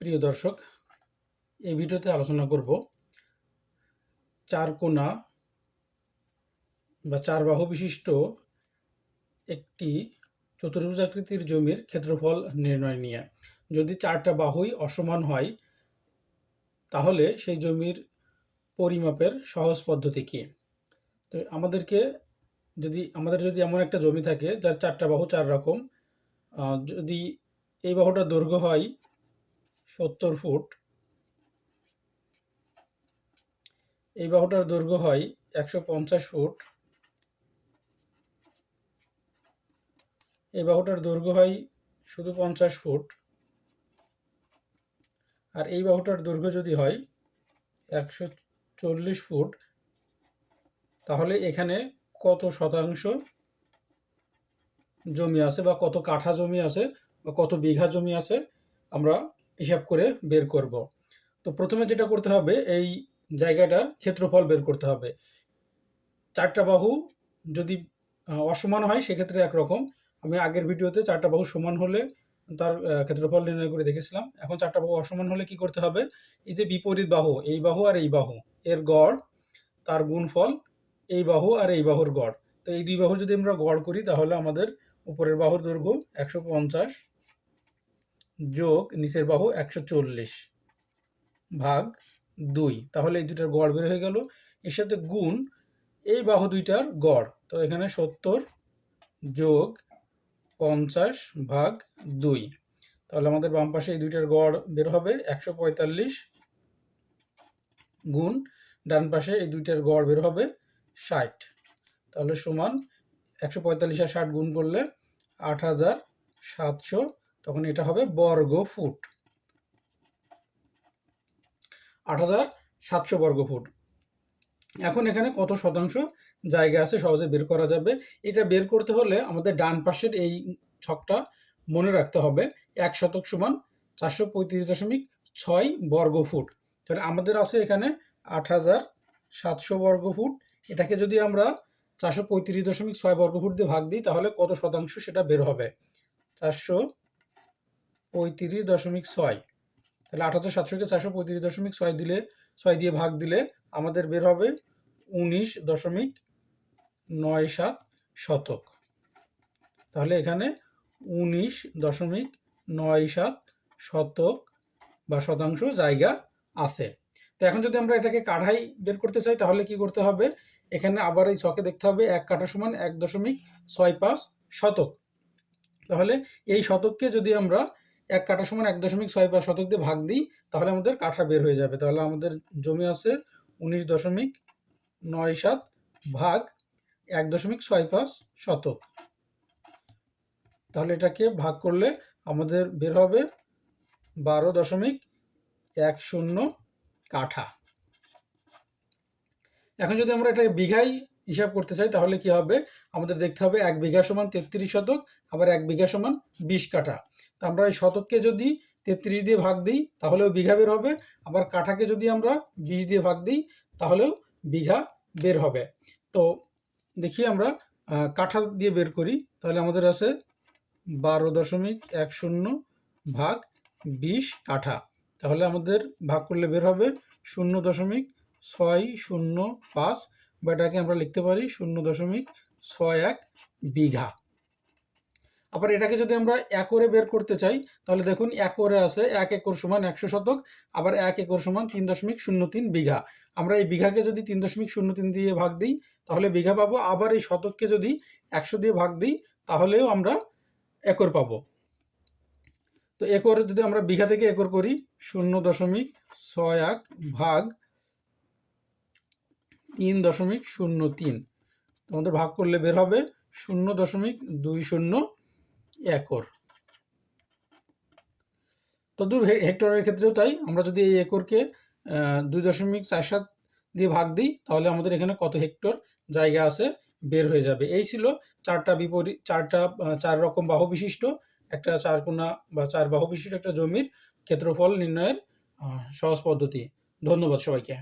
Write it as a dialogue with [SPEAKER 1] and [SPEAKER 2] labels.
[SPEAKER 1] প্রিয় দর্শক, এই ভিডিওতে আলোচনা করব চার কোনা বা চার বাহু বিশিষ্ট একটি চতুর্ভুজাকৃতির জমির ক্ষেত্রফল নির্ণয় নিয়ে। যদি চারটা বাহুই অসমান হয়, তাহলে সেই জমির পরিমাপের সহজ পদ্ধতি কি? তো আমাদেরকে যদি, আমাদের যদি এমন একটা জমি থাকে, যার চারটা বাহু চার রকম যদি এই বাহুটার দৈর্ঘ্য হয় সত্তর ফুট। এই বাহুটার দৈর্ঘ্য হয় একশো পঞ্চাশ ফুট। এই বাহুটার দৈর্ঘ্য হয় শুধু পঞ্চাশ ফুট। আর এই বাহুটার দৈর্ঘ্য যদি হয় একশো চল্লিশ ফুট, তাহলে এখানে কত শতাংশ জমি আছে বা কত কাঠা জমি আছে বা কত বিঘা জমি আছে, আমরা হিসাব করে বের করব। তো প্রথমে যেটা করতে হবে, এই জায়গাটার ক্ষেত্রফল বের করতে হবে। চারটা বাহু যদি অসমান হয়, সেক্ষেত্রে একরকম। আমি আগের ভিডিওতে চারটা বাহু সমান হলে তার ক্ষেত্রফল নির্ণয় করে দেখেছিলাম। এখন চারটা বাহু অসমান হলে কি করতে হবে? এই যে বিপরীত বাহু, এই বাহু আর এই বাহু, এর গড়, তার গুণফল এই বাহু আর এই বাহুর গড়। তো এই দুই বাহু যদি আমরা গড় করি, তাহলে আমাদের উপরের বাহুর দৈর্ঘ্য একশো পঞ্চাশ যোগ নিচের বাহু একশো চল্লিশ ভাগ দুই। তাহলে এই দুইটার গড় বের হয়ে গেল। এর সাথে গুণ এই বাহু দুইটার গড়। তো এখানে সত্তর যোগ পঞ্চাশ ভাগ দুই। তাহলে আমাদের বাম পাশে এই দুইটার গড় বের হবে একশো পঁয়তাল্লিশ গুণ ডান পাশে এই দুইটার গড় বের হবে ষাট। তাহলে সমান একশো পঁয়তাল্লিশ আর ষাট গুণ করলে আট হাজার সাতশো তখন এটা হবে বর্গ ফুট আট হাজার সাতশো বর্গ ফুট এখন এখানে কত শতাংশ জায়গা আছে সহজে বের করা যাবে? এটা বের করতে হলে আমাদের ডান পাশের এই ছকটা মনে রাখতে হবে, এক শতক সমান চারশো পঁয়ত্রিশ দশমিক ছয় বর্গ ফুট তাহলে আমাদের আছে এখানে আট হাজার সাতশো বর্গ ফুট এটাকে যদি আমরা চারশো পঁয়ত্রিশ দশমিক ছয় বর্গ ফুট দিয়ে ভাগ দিই, তাহলে কত শতাংশ সেটা বের হবে? চারশো পঁয়ত্রিশ দশমিক ছয়। তাহলে আট হাজার সাতশোকে চারশো পঁয়ত্রিশ দশমিক ছয় দিলে, ছয় দিয়ে ভাগ দিলে আমাদের বের হবে উনিশ দশমিক নয় সাত শতক। তাহলে এখানে উনিশ দশমিক নয় সাত শতক বা শতাংশ জায়গা আছে। তো এখন যদি আমরা এটাকে কাঠাই বের করতে চাই, তাহলে কি করতে হবে? এখানে আবার এই ছকে দেখতে হবে এক কাঠা সমান এক দশমিক ছয় পাঁচ শতক। তাহলে এই শতককে যদি আমরা এক কাঠা সমান এক দশমিক ছয় পাঁচ শতক দিয়ে ভাগ দিই, তাহলে আমাদের কাঠা বের হয়ে যাবে। তাহলে আমাদের জমি আছে উনিশ দশমিক নয় সাত ভাগ এক দশমিক ছয় পাঁচ শতক। তাহলে এটাকে ভাগ করলে আমাদের বের হবে বারো দশমিক এক শূন্য কাঠা। এখন যদি আমরা এটাকে বিঘায় হিসাব করতে চাই, তাহলে কি হবে? আমাদের দেখতে হবে এক বিঘা সমান তেত্রিশ শতক, আবার এক বিঘা সমান বিশ কাঠা। তো আমরা এই শতককে যদি তেত্রিশ দিয়ে ভাগ দিই, তাহলেও বিঘা বের হবে। আবার কাঠাকে যদি আমরা বিশ দিয়ে ভাগ দিই, তাহলেও বিঘা বের হবে। তো দেখি আমরা কাঠা দিয়ে বের করি। তাহলে আমাদের আছে বারো দশমিক এক শূন্য ভাগ বিশ কাঠা। তাহলে আমাদের ভাগ করলে বের হবে শূন্য দশমিক ছয় শূন্য পাঁচ বা এটাকে আমরা লিখতে পারি শূন্য দশমিক ছয় এক বিঘা। আবার এটাকে যদি আমরা একরে বের করতে চাই, তাহলে দেখুন একরে আছে এক একর সমান একশো শতক, আবার এক একর সমান তিন দশমিক শূন্য তিন বিঘা। আমরা এই বিঘাকে যদি তিন দশমিক শূন্য তিন দিয়ে ভাগ দিই, তাহলে বিঘা পাবো। আবার এই শতককে যদি একশো দিয়ে ভাগ দিই, তাহলেও আমরা একর পাবো। তো একর যদি আমরা বিঘা থেকে একর করি, শূন্য দশমিক ছয় এক ভাগ তিন দশমিক শূন্য তিন। তোমাদের ভাগ করলে বের হবে শূন্য দশমিক দুই শূন্য একর। তদূর হেক্টরের ক্ষেত্রেও তাই। আমরা যদি এই একরকে দুই দশমিক চার সাত দিয়ে ভাগ দিই, তাহলে আমাদের এখানে কত হেক্টর জায়গা আছে বের হয়ে যাবে। এই ছিল চারটা বিপরীত চারটা চার রকম বাহু বিশিষ্ট, একটা চার কোনা বা চার বাহু বিশিষ্ট একটা জমির ক্ষেত্রফল নির্ণয়ের সহজ পদ্ধতি। ধন্যবাদ সবাইকে।